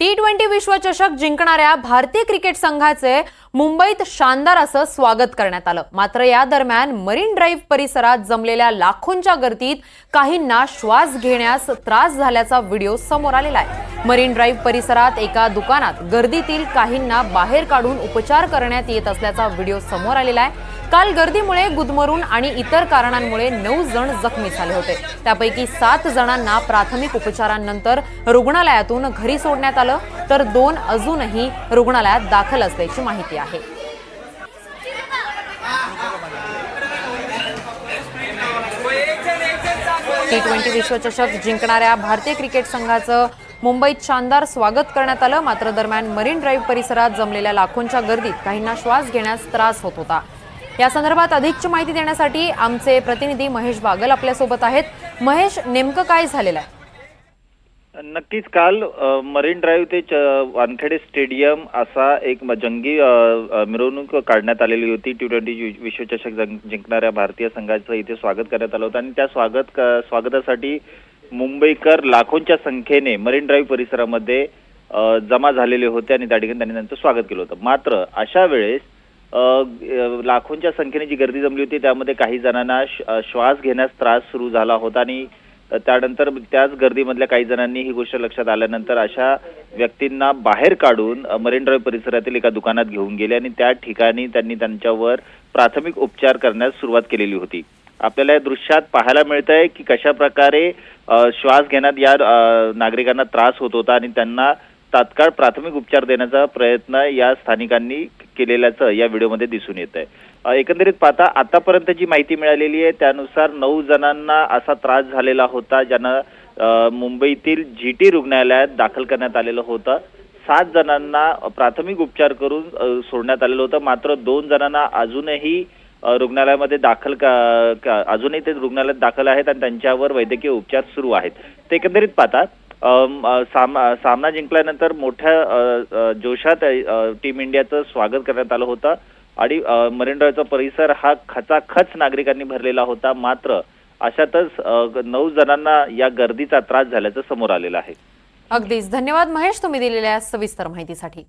T twenty विश्वचषक जिंकणाऱ्या भारतीय क्रिकेट संघाचे मुंबईत शानदार असं स्वागत करण्यात आलं. मात्र या दरम्यान मरीन ड्राईव्ह परिसरात जमलेल्या लाखोंच्या गर्दीत काहींना श्वास घेण्यास त्रास झाल्याचा व्हिडिओ समोर आलेला आहे. मरीन ड्राईव्ह परिसरात एका दुकानात गर्दीतील काहींना बाहेर काढून उपचार करण्यात येत असल्याचा व्हिडिओ समोर आलेला आहे. काल गर्दीमुळे गुदमरून आणि इतर कारणांमुळे नऊ जण जखमी झाले होते. त्यापैकी सात जणांना प्राथमिक उपचारांनंतर रुग्णालयातून घरी सोडण्यात आलं. तर दोन अजूनही रुग्णालयात दाखल असल्याची माहिती आहे. टी ट्वेंटी विश्वचषक जिंकणाऱ्या भारतीय क्रिकेट संघाचं मुंबईत शानदार स्वागत करण्यात आलं. मात्र दरम्यान मरीन ड्राईव्ह परिसरात जमलेल्या लाखोंच्या गर्दीत काहींना श्वास घेण्यास त्रास होत होता. या संदर्भात अधिकची माहिती देण्यासाठी आमचे प्रतिनिधी महेश बागल आपल्यासोबत आहेत. महेश नेमकं काय झालेलं आहे? नक्कीच काल मरीन ड्राईव्ह ते च- वानखेडे स्टेडियम असा एक जंगी मिरवणूक काढण्यात आलेली होती. टी ट्वेंटी विश्वचषक जिंकणाऱ्या भारतीय संघाचं इथे स्वागत करण्यात आलं होतं. आणि त्या स्वागत क- स्वागतासाठी मुंबईकर लाखोंच्या संख्येने मरीन ड्राईव्ह परिसरामध्ये जमा झालेले होते आणि त्या ठिकाणी त्यांनी त्यांचं स्वागत केलं होतं. मात्र अशा वेळेस लाखोंच्या संख्येने जी गर्दी जमली होती त्यामध्ये काही जणांना श्वास घेण्यास त्रास सुरू झाला होता आणि त्यानंतर त्याच गर्दीमधल्या काही जणांनी ही गोष्ट लक्षात आल्यानंतर अशा व्यक्तींना बाहेर काढून मरीन ड्राईव्ह परिसरातील एका दुकानात घेऊन गेले आणि त्या ठिकाणी त्यांनी त्यांच्यावर प्राथमिक उपचार करण्यास सुरुवात केलेली होती. आपल्याला या दृश्यात पाहायला मिळत आहे की कशा प्रकारे श्वास घेण्यात या नागरिकांना त्रास होत होता आणि त्यांना तात्काळ प्राथमिक उपचार देण्याचा प्रयत्न या स्थानिकांनी केलेल्याचं या व्हिडिओमध्ये दिसून येत आहे एकंदरीत पाहता आतापर्यंत जी माहिती मिळालेली आहे त्यानुसार नऊ जणांना असा त्रास झालेला होता ज्यांना मुंबईतील जी टी रुग्णालयात दाखल करण्यात आलेलं होतं. सात जणांना प्राथमिक उपचार करून सोडण्यात आलेलं होतं. मात्र दोन जणांना अजूनही रुग्णालयामध्ये दाखल का का- अजूनही ते रुग्णालयात दाखल आहेत आणि त्यांच्यावर वैद्यकीय उपचार सुरू आहेत. ते एकंदरीत पाहतात सामना साम- सामना जिंकल्यानंतर मोठ्या जोशात टीम इंडियाचं स्वागत करण्यात आलं होतं. आणि मरीन ड्राईव्हचा परिसर हा खचाखच नागरिकांनी भरलेला होता. मात्र अशातच नऊ जणांना या गर्दीचा त्रास झाल्याचं समोर आलेलं आहे. अगदीच. धन्यवाद महेश तुम्ही दिलेल्या सविस्तर माहितीसाठी.